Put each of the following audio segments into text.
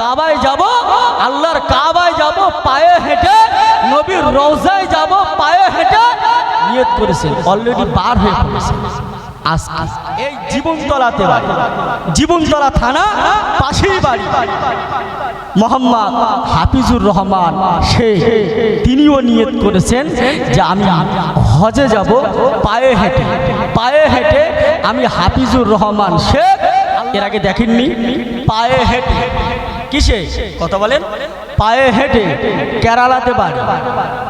কাবায় যাব কাবায় যাব, পায়ে হেঁটে নবীর রওজায় যাব, পায়ে হেঁটে করেছেন অলরেডি বার আজ আজ এই জীবনতলাতে জীবনতলা থানা, পাশেই বাড়ি। মোহাম্মদ হাফিজুর রহমান শেখ তিনিও নিয়ত করেছেন যে আমি হজে যাব, পায়ে হেঁটে পায়ে হেঁটে আমি হাফিজুর রহমান শেখ এর আগে দেখেননি, পায়ে হেঁটে কিসে? কথা বলেন। পায়ে হেঁটে কেরালাতে বাড়ি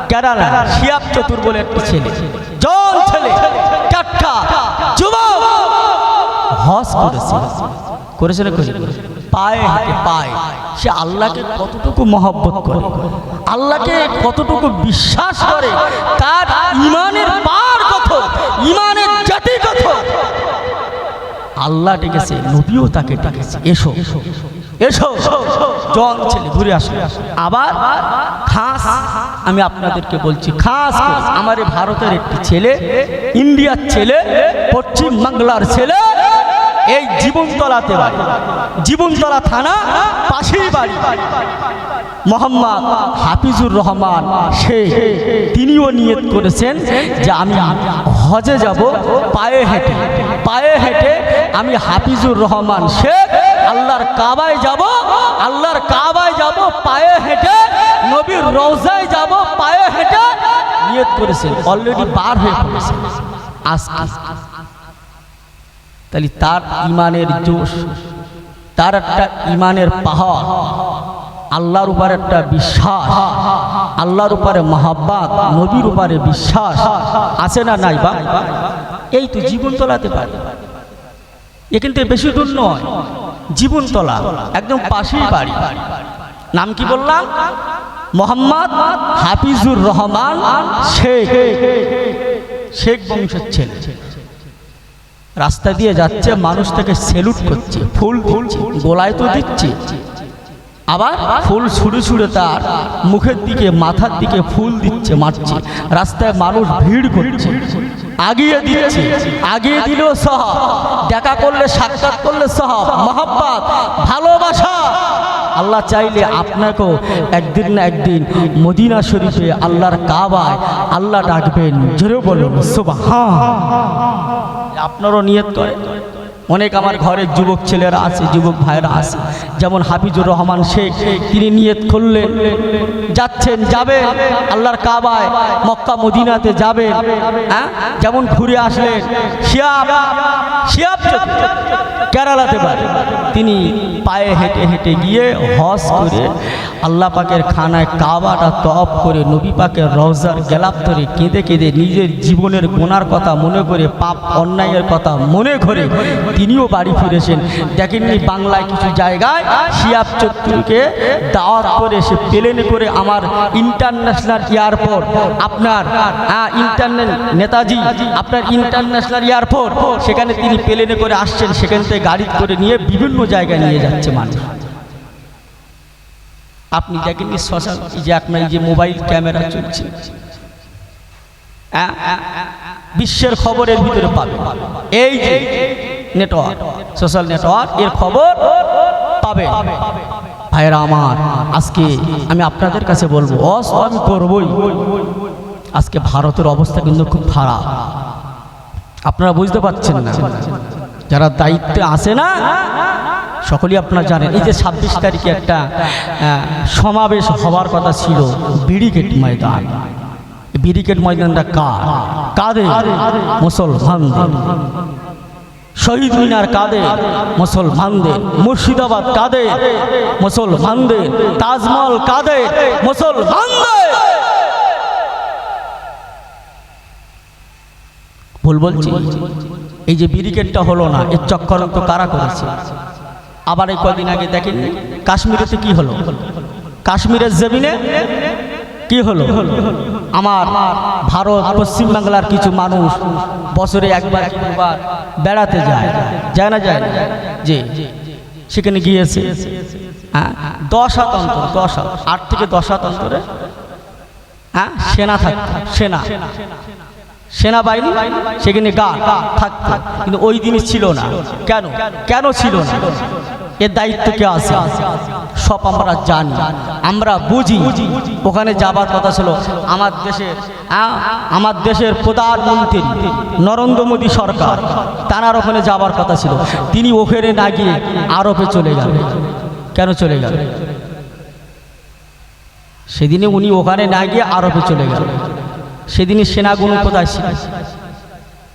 কেরালা শিয়াব চতুর বলে একটি ছেলে। জন ছেলে যুবক করেছে। পায়ে হেঁটে পায়ে। সে আল্লাহকে কতটুকু মহব্বত করে? আল্লাহকে কতটুকু বিশ্বাস করে? তার ইমানের পার কত? ইমানের জাতি কত? আল্লাহ ডেকেছে, নবীও তাকে ডেকেছে। এসো এসো। জন ছেলে, ঘুরে আসো। আবার খাস, আমি আপনাদেরকে বলছি, খাস আমার ভারতের একটি ছেলে, ইন্ডিয়ার ছেলে, পশ্চিম বাংলার ছেলে, এই জীবনতলাতে বাড়ি। জীবনতলা থানা, পাশেই বাড়ি। মোহাম্মদ হাফিজুর রহমান শেখ তিনিও নিয়ত করেছেন যে আমি হজে যাব, পায়ে হেঁটে। পায়ে হেঁটে আমি হাফিজুর রহমান শেখ আল্লাহর কাবায় যাব, আল্লাহর কাবায় যাব, পায়ে হেঁটে নবীর রওজায় যাব, পায়ে হেঁটে নিয়ত করেছেন অলরেডি বার হয়ে আজ তাহলে তার ইমানের জোশ, তার একটা ইমানের পাহাড়, আল্লাহর উপর একটা বিশ্বাস, আল্লাহর উপরে মহাব্বাত, নবীর উপরে বিশ্বাস, আছে না নাই বা? এই তো জীবন তোলাতে পারে। এখান থেকে বেশি দূর নয়। জীবনতলা একদম পাশেই বাড়ি। নাম কি বললাম? মোহাম্মদ হাফিজুর রহমান শেখ। শেখ বংশের ছেলে। রাস্তা দিয়ে যাচ্ছে মানুষ থেকে সেলুট করছে ফুল ফুল গোলায় তো দিচ্ছে। আবার ফুল ছুড়ে ছুড়ে তার মুখের দিকে, মাথার দিকে ফুল দিচ্ছে, মারছে। রাস্তায় মানুষ ভিড় করছে, আগিয়ে দিচ্ছে, আগিয়ে দিলেও সহ দেখা করলে, সাক্ষাৎ করলে সহ মহাব্বাত, ভালোবাসা। আল্লাহ চাইলে আপনাকেও একদিন না একদিন মদিনা শরীফে আল্লাহর কাবায় আল্লাহ ডাকবেন। জোরে বলুন সুবাহ আপনারও নিয়ত করে অনেক আমার ঘরের যুবক ছেলেরা আছে, যুবক ভাইরা আছে। যেমন হাফিজুর রহমান শেখ, তিনি নিয়ত করলেন, যাচ্ছেন, যাবে, আল্লাহর কাবায়, মক্কা, মদিনাতে যাবে হ্যাঁ? যেমন ঘুরে আসলেন, শিয়াব কেরালাতে পারে। তিনি পায়ে হেঁটে হেঁটে গিয়ে হজ করে আল্লাহ পাকের খানায় কাবাটা তপ করে নবী পাকের রওজার গেলাপ ধরে কেঁদে কেঁদে নিজের জীবনের গোনার কথা মনে করে, পাপ অন্যায়ের কথা মনে করে তিনিও বাড়ি ফিরেছেন দেখেননি বাংলায় কিছু জায়গায় শিয়াব চত্রুকে দাওয়াত করে সে প্লেনে করে আমার ইন্টারন্যাশনাল এয়ারপোর্ট আপনার ইন্টারন্যাশনাল নেতাজি আপনার ইন্টারন্যাশনাল এয়ারপোর্ট সেখানে তিনি প্লেনে করে আসছেন সেখান থেকে গাড়ি করে নিয়ে বিভিন্ন জায়গায় নিয়ে যাচ্ছে মানুষ আপনি দেখেননি এই যে আপনার যে মোবাইল ক্যামেরা চলছে বিশ্বের খবরের ভিতরে পাবে এই যে নেটওয়ার্ক সোশ্যাল নেটওয়ার্ক, এর খবর পাবে ভাইরা আমার, আজকে আমি আপনাদের কাছে বলব অস আমি করবই আজকে ভারতের অবস্থা কিন্তু খুব খারাপ। আপনারা বুঝতে পারছেন না। যারা দায়িত্বে আসে না, সকলেই আপনারা জানেন, এই যে ছাব্বিশ তারিখে একটা সমাবেশ হওয়ার কথা ছিল বিড়িকেট ময়দান। বিড়িকেট ময়দানটা কার? কাদের? মুসলমানদের। শহীদ মিনার কাদের মুসলমানদের মুর্শিদাবাদ কাদের মুসলমানদের তাজমহল কাদের মুসলমানদের। ভুল বলছি? এই যে ব্যারিকেডটা হলো না, এর চক্রান্ত কারা করেছে? আবার এই কদিন আগে দেখেন কাশ্মীরেতে কি হলো? কাশ্মীরের জমিনে কি হলো? আমার ভারত পশ্চিমবাংলার কিছু মানুষ বছরে একবার একবার বেড়াতে যায়। যায় না, যায় যে সেখানে গিয়েছে। হ্যাঁ? দশ হাত অন্তর, দশ হাত। আট থেকে দশ হাত অন্তরে। হ্যাঁ? সেনা থাকতো, সেনা। সেনাবাহিনী সেখানে গা থাকতো। কিন্তু ওই দিনই ছিল না। কেন? কেন ছিল না? এর দায়িত্ব কে আছে? সব আমরা জানি। আমরা বুঝি। ওখানে যাবার কথা ছিল আমার দেশে আমার দেশের প্রধানমন্ত্রী নরেন্দ্র মোদী সরকার। তার ওখানে যাবার কথা ছিল। তিনি ওখানে না গিয়ে আরবে চলে গেল। কেন চলে গেল? সেদিনে উনি ওখানে না গিয়ে আরবে চলে গেল। সেদিনে সেনাগুলো কোথায়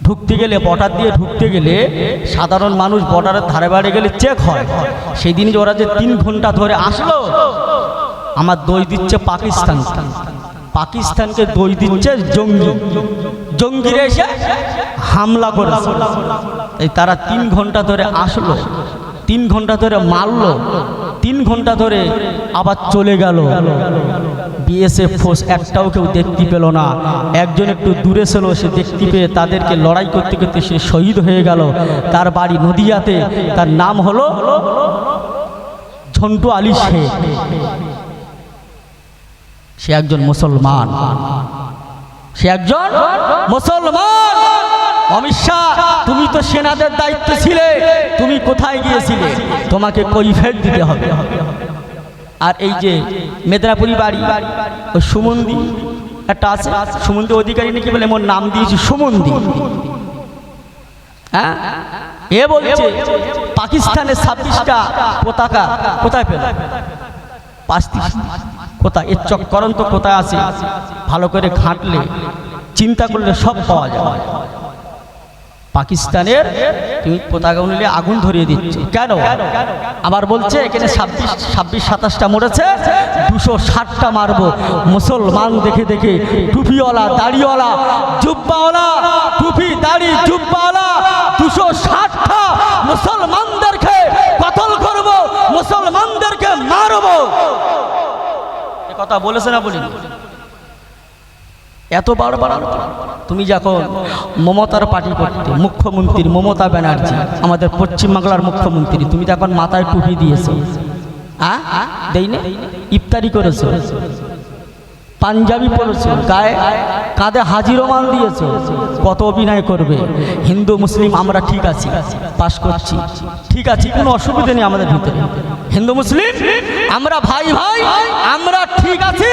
ঢুকতে গেলে, বর্ডার দিয়ে ঢুকতে গেলে সাধারণ মানুষ বর্ডারের ধারে বাড়ে গেলে চেক হয়। সেই দিন যে ওরা যে তিন ঘণ্টা ধরে আসলো, আমার দই দিচ্ছে পাকিস্তান। পাকিস্তানকে দই দিচ্ছে জঙ্গি। জঙ্গিরা এসে হামলা করেছে। এই তারা তিন ঘণ্টা ধরে আসলো। তিন ঘণ্টা ধরে মারলো। তিন ঘণ্টা ধরে আবার চলে গেল। বিএসএফ ফোর্স একটাও কেউ দেখতে পেল না। একজন একটু দূরে ছিল, সে দেখতে পেয়ে তাদেরকে লড়াই করতে করতে সে শহীদ হয়ে গেল। তার বাড়ি নদিয়াতে। তার নাম হলো ঝন্টু আলী শেখ। সে একজন মুসলমান। সে একজন মুসলমান। অমিত শাহ, তুমি তো সেনাদের দায়িত্ব ছিলে। তুমি কোথায় গিয়েছিলে? তোমাকে কৈফের দিতে হবে। আর এই যে মেদিনীপুরি বাড়ি ওই সুমন্দি, একটা আছে? সুমন্দি অধিকারী নাকি বলে মোর নাম দিয়েছি সুমন্দি। হ্যাঁ? এ বলছে, পাকিস্তানের ছাব্বিশটা পতাকা কোথায় পেল কোথায়? এর চক্করণ তো কোথায় আছে? ভালো করে ঘাঁটলে চিন্তা করলে সব পাওয়া যায়। পাকিস্তানের পতাকা অনুযায়ী আগুন ধরিয়ে দিচ্ছে। কেন? আবার বলছে, এখানে ছাব্বিশ ছাব্বিশ, সাতাশটা মরেছে, দুশো ষাটটা মারবো। মুসলমান দেখে দেখে, টুপিওয়ালা, দাড়িওয়ালা, জুব্বাওয়ালা, টুপি, দাড়ি, জুব্বাওয়ালা, দুশো ষাটটা মুসলমানদেরকে কতল করব? মুসলমানদেরকে মারবো। কথা বলেছে না বলিনি? এত বারবার তুমি যখন মমতার পার্টি করতে, মুখ্যমন্ত্রী মমতা ব্যানার্জি, আমাদের পশ্চিমবাংলার মুখ্যমন্ত্রী, তুমি তখন মাথায় টুপি দিয়েছ। হ্যাঁ দেই না ইফতারি করেছ? পাঞ্জাবি পরেছো, গায়ে কাঁধে হাজিরো মাল দিয়েছ, কত অভিনয় করবে। হিন্দু, মুসলিম, আমরা ঠিক আছি, পাশ করছি। ঠিক আছে, কোনো অসুবিধা নেই আমাদের ভিতরে। হিন্দু, মুসলিম, আমরা ভাই ভাই, আমরা ঠিক আছি।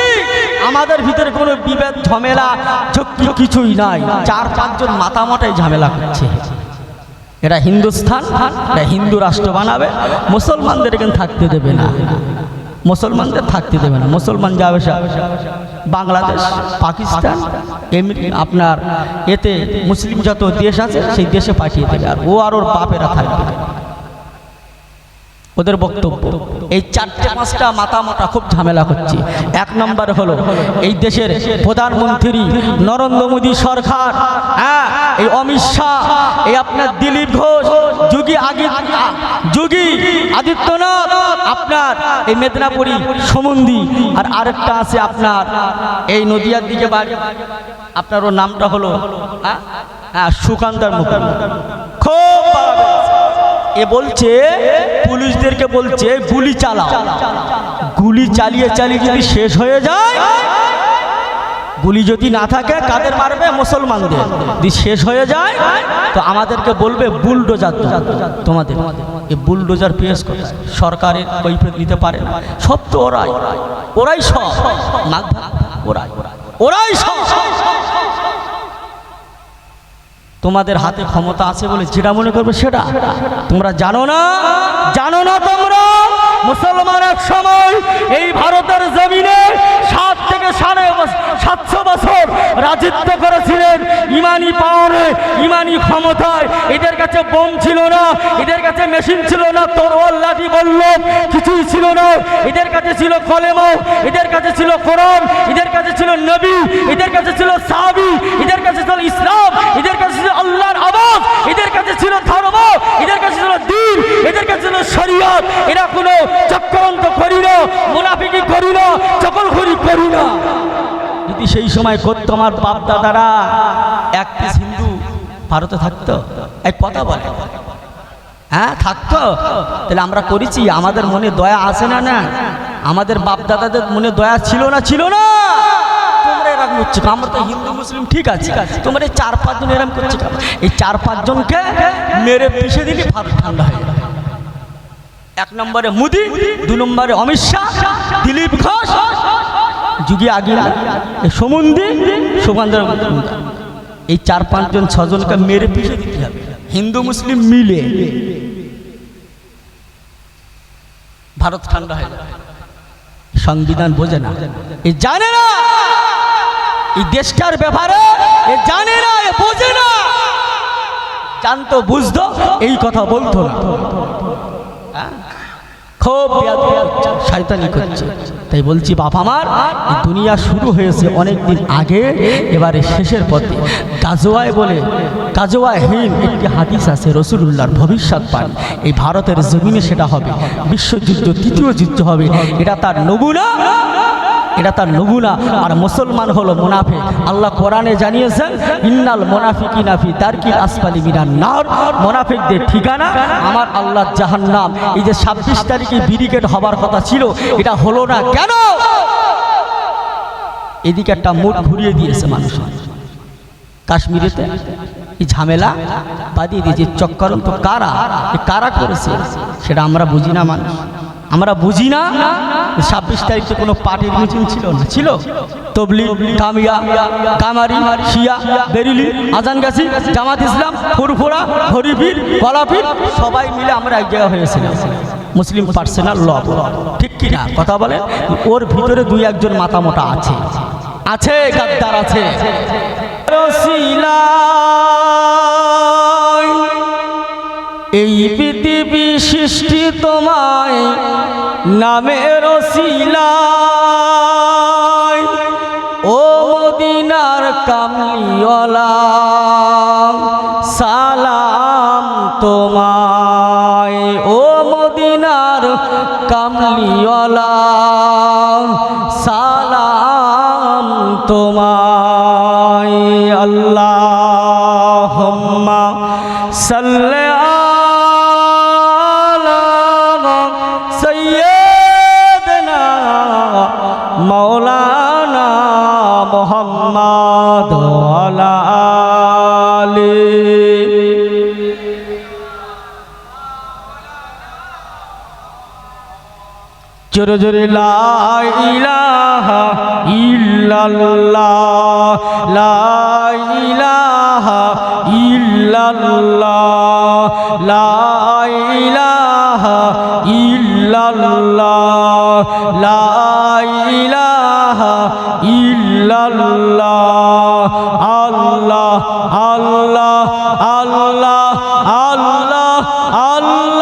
আমাদের ভিতরে কোনো বিভেদ, ঝামেলা ঝক্কি কিছুই নাই। চার পাঁচজন মাথায় ঝামেলা করছে। এটা হিন্দুস্থান এটা হিন্দু রাষ্ট্র বানাবে। মুসলমানদের এখানে থাকতে দেবে না। মুসলমানদের থাকতে দেবে না। মুসলমান যাবে বাংলাদেশ, পাকিস্তান, এমনি আপনার এতে মুসলিম যত দেশ আছে, সেই দেশে পাঠিয়ে দেবে। আর ও আর ওর বাপেরা থাকবে ওদের বক্তব্য। এই চারটে, পাঁচটা মাথা খুব ঝামেলা করছে। এক নম্বর হলো, এই দেশের প্রধানমন্ত্রী নরেন্দ্র মোদী সরকার হ্যাঁ এই অমিত শাহ, এই আপনার দিলীপ ঘোষ, যোগী আগে যোগী আদিত্যনাথ, আপনার এই মেদিনীপুরি সমন্দি আর আরেকটা আছে আপনার এই নদিয়ার দিকে বাড়ি। আপনার ওর নামটা হলো হ্যাঁ হ্যাঁ সুকান্তার মুখ খুব। এ বলছে, পুলিশদেরকে বলছে, গুলি চালাও। গুলি চালিয়ে চালিয়ে যদি শেষ হয়ে যায়, গুলি যদি না থাকে, কাদের মারবে? মুসলমানদের। যদি শেষ হয়ে যায়, তো আমাদেরকে বলবে, বুলডোজার তোমাদের, এই বুলডোজার পেশ করে সরকারের কৈফিয়ত নিতে পারে সব তো ওরাই। ওরাই সব। ওরাই। ওরাই সব। তোমাদের হাতে ক্ষমতা আছে বলে যেটা মনে করবে সেটা। তোমরা জানো না? জানো না তোমরা? মুসলমান এক সময় এই ভারতের জমিনে সাত থেকে সাড়ে সাতশো বছর রাজত্ব করেছিলেন। ইমানি পাওয়ারে, ইমানি ক্ষমতায়। এদের কাছে বোম ছিল না, এদের কাছে মেশিন ছিল না, তরোয়াল লাঠি বলল, কিছুই ছিল না। এদের কাছে ছিল কলেমা, এদের কাছে ছিল কোরআন, এদের কাছে ছিল নবী, এদের কাছে ছিল সাহাবি, এদের কাছে ছিল ইসলাম, এদের কাছে ছিল আল্লাহর আওয়াজ এদের কাছে ছিল ধর্ম, এদের কাছে ছিল দিন, এদের কাছে ছিল শরীয়ত। এরা কোনো চক্রান্ত করি না মুনাফিকি করি না চকলখড়ি করি না। যদি সেই সময় করতো আমার বাপ দাদারা, এক পিস হিন্দু ভারতে থাকতো এক কথা বলে। হ্যাঁ থাকতো। তাহলে আমরা করেছি, আমাদের মনে দয়া আসে না না? আমাদের বাপ দাদাদের মনে দয়া ছিল না ছিল না। করছ? আমরা তো হিন্দু, মুসলিম, ঠিক আছে। তোমরা এই চার পাঁচজন এরকম করছ? এই চার পাঁচজনকে মেরে পিষে দিলে ভারত ঠান্ডা হয়ে এক নম্বরে মোদি, দু নম্বরে অমিত শাহ, দিলীপ ঘোষ, যুগি আগিলা সমুন্দি সুগন্ধর এই চার পাঁচজন, ছজনকে মেরে পিছিয়ে দিতে হবে। হিন্দু, মুসলিম মিলে ভারত ঠান্ডা হয়ে সংবিধান বোঝে না। এ জানে না। এই দেশটার ব্যাপারে জানে না, এ বোঝে না। জানতো, বুঝতো, এই কথা বলতো না। হ্যাঁ? খুব তাই বলছি, বাপ আমার দুনিয়া শুরু হয়েছে অনেক দিন আগে, এবারে শেষের পথে। কাজোয়ায় বলে কাজোয়াহীন একটি হাদিস আছে, রসুলুল্লাহর ভবিষ্যৎ পান এই ভারতের জমিনে সেটা হবে, বিশ্বযুদ্ধ তৃতীয় যুদ্ধ হবে। এটা তার নমুনা। এটা তার নমুনা। আর মুসলমান হলো মুনাফে আল্লাহ কোরআনে জানিয়েছেন, ইন্নাল মোনাফিকি নাফি দারকিল আসফালি মিনার নার। মোনাফিকদের ঠিকানা আমার আল্লাহ জাহান্নাম। এই যে ছাব্বিশ তারিখে ব্রিগেড হবার কথা ছিল, এটা হলো না কেন? এদিকে একটা মুখ ঘুরিয়ে দিয়েছে মানুষ। কাশ্মীরেতে এই ঝামেলা বাদিয়ে দিয়েছে। চক্করন্ত কারা? কারা করেছে? সেটা আমরা বুঝি না মানুষ। আমরা বুঝি না, ছাব্বিশ তারিখে কোনো পার্টির মিটিং ছিল না। ছিল? তবলি কামিয়া কামারি, শিয়া, বেরিলি, আজান গাছি, জামাত ইসলাম, ফুরফুরা হরিপীর কলাপীর সবাই মিলে আমরা এক জায়গা হয়েছিলাম। Muslim personal law. ঠিক কি না? কথা বলে? ওর ভিতরে দুই একজন মাথা মোটা আছে। আছে, গাদ্দার আছে। রসিলায় এই পৃথিবী সৃষ্টি তোমায় নামের রসিলায় ও মদিনার কামলিওয়ালা, সালাম তোমায়। ও মদিনার কামলিওয়ালা, সালাম তোমায়। আল্লাহ সাল্লে জোরে জোরে আল্লাহ আল্লাহ আল্লাহ আল্লাহ আল্লাহ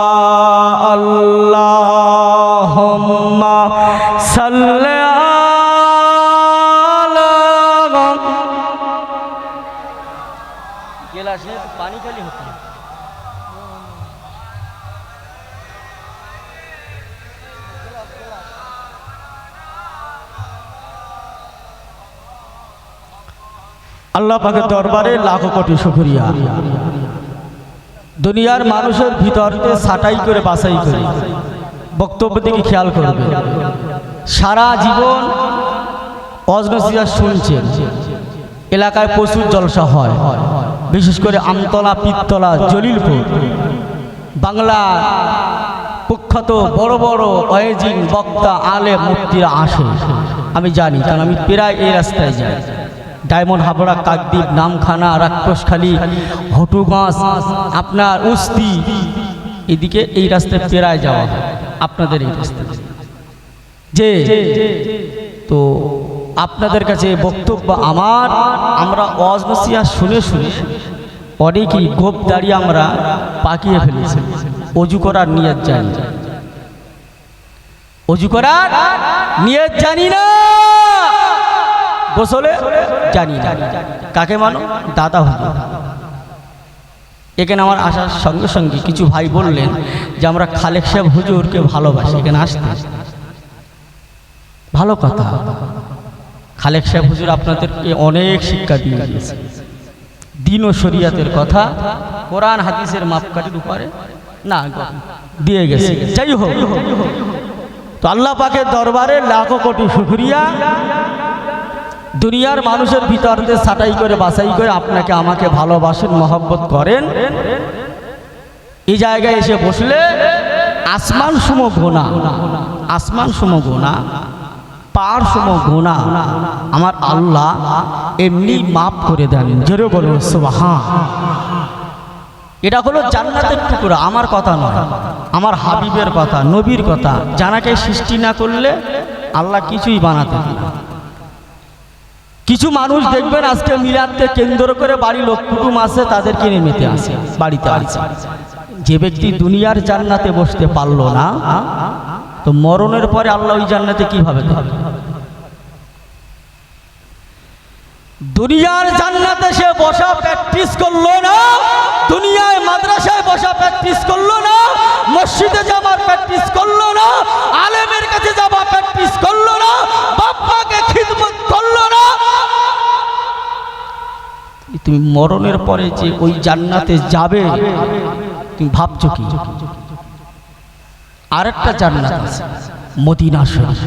আল্লাহ দরবারে লাখো কোটি শুকরিয়া। দুনিয়ার মানুষের ভিতরতে ছাটাই করে, বাছাই করে। বক্তব্য দিকে খেয়াল করবে। সারা জীবন অজনসিয়া শুনছেন এলাকায় প্রচুর জলসা হয়। বিশেষ করে আমতলা, পিত্তলা, জলিলপুর। বাংলা প্রখ্যাত বড় বড় অয়েজিন বক্তা আলে মুক্তিরা আসে। আমি জানি, কারণ আমি প্রায় এই রাস্তায় যাই। ডায়মন্ড হাবড়া কাকদ্বীপ, নামখানা, রাক্ষসখালী হটুগাঁস আপনার উস্তি। এদিকে এই রাস্তায় প্রায় যাওয়া আপনাদের এই রাস্তায়। যে, তো আপনাদের কাছে বক্তব্য আমার, আমরা অজমসিয়া শুনে শুনে অনেকই গোপ দাঁড়িয়ে আমরা পাকিয়ে ফেলেছি। অজু করার নিয়ত জানি অজু করার নিয়ত জানি না। গোসলে জানি না। কাকে মানো? দাদা হুজুর এখানে আমার আসার সঙ্গে সঙ্গে কিছু ভাই বললেন যে, আমরা খালেক সাহেব হুজুরকে ভালোবাসি এখানে আসতে। ভালো কথা। খালেক সাহেব হুজুর আপনাদেরকে অনেক শিক্ষা দিয়ে দিন ও শরিয়াতের কথা, কোরআন, হাদিসের মাপকাঠির উপরে না, দিয়ে গেছে। যাই হোক। তো আল্লাহ পাকের দরবারে লাখো কোটি শুক্রিয়া। দুনিয়ার মানুষের ভিতর দিয়ে ছাটাই করে, বাছাই করে আপনাকে আমাকে ভালোবাসেন, মহব্বত করেন। এই জায়গায় এসে বসলে, আসমান সুম গোনা আসমান সুম গোনা পার সম গোনা আমার আল্লাহ এমনি মাফ করে দেন। জোরে বলুন, সুবহান। এটা হলো জান্নাতের টুকরা, আমার কথা নয়, আমার হাবিবের কথা, নবীর কথা। জানাকে সৃষ্টি না করলে আল্লাহ কিছুই বানাতে না। কিছু মানুষ দেখবেন আজকে মিলাদকে কেন্দ্র করে বাড়ি লোক কুটুম আছে তাদেরকে নেমেতে আসে, বাড়িতে আসে। যে ব্যক্তি দুনিয়ার জান্নাতে বসতে পারল না, তো মরণের পরে আল্লাহ ওই জান্নাতে কীভাবে দুনিয়ার জান্নাতে সে বসা প্র্যাকটিস করল না, দুনিয়ায় মাদ্রাসায় বসা প্র্যাকটিস করল না, মসজিদে যাবার প্র্যাকটিস করল না, আলেমের কাছে যাবার প্র্যাকটিস তুমি মরণের পরে যে ওই জান্নাতে যাবে, তুমি ভাবছ কি? আরেকটা জান্নাত আছে, মদিনা শরীফ।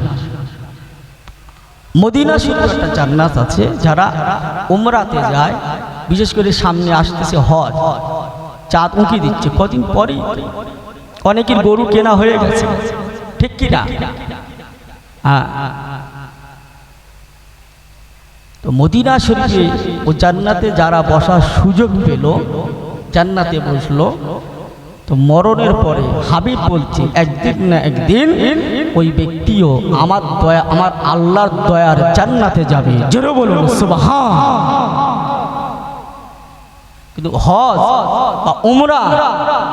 মদিনা শরীফ একটা জান্নাত আছে, যারা উমরাতে যায়, বিশেষ করে সামনে আসতেছে হজ। চাঁদ উঁকি দিচ্ছে। কদিন পরেই অনেকের গরু কেনা হয়ে গেছে। ঠিক কি না হ্যাঁ। তো মদিনা শরীফে ও জান্নাতে যারা বসার সুযোগ পেল, জান্নাতে বসল। তো মরণের পরে হাবিব বলছে, একদিন না একদিন ওই ব্যক্তিও আমার দয়া, আমার আল্লাহর দয়ার জান্নাতে যাবে। জোরে বলুন কিন্তু হজ বা উমরা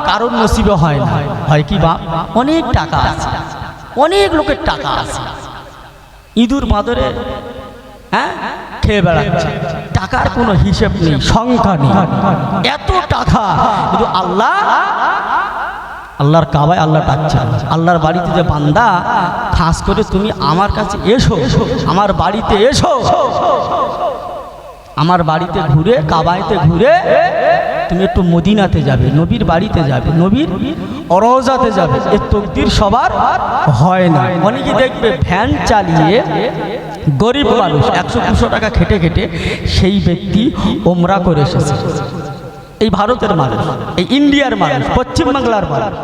কারোর নসিবে হয় না। হয় কি বা? অনেক টাকা আছে। অনেক লোকের টাকা আছে। ইঁদুর, মাদরে হ্যাঁ? খেয়ে বেড়াচ্ছে। টাকার কোনো হিসেব নেই, সংখ্যা নেই। এত টাকা। কিন্তু আল্লাহ, আল্লাহর কাবায় আল্লাহ ডাকছে। আল্লাহর বাড়িতে যে বান্দা খাস করে তুমি আমার কাছে এসো, আমার বাড়িতে এসো। আমার বাড়িতে ঘুরে কাবাইতে ঘুরে, তুমি একটু মদিনাতে যাবে, নবীর বাড়িতে যাবে, নবীর অরজাতে যাবে, এ তকদির সবার হয় না। অনেকে দেখবে ভ্যান চালিয়ে গরিব মানুষ, একশো দুশো টাকা খেটে খেটে সেই ব্যক্তি ওমরা করে এসেছে। এই ভারতের মানুষ, এই ইন্ডিয়ার মানুষ পশ্চিমবাংলার মানুষ।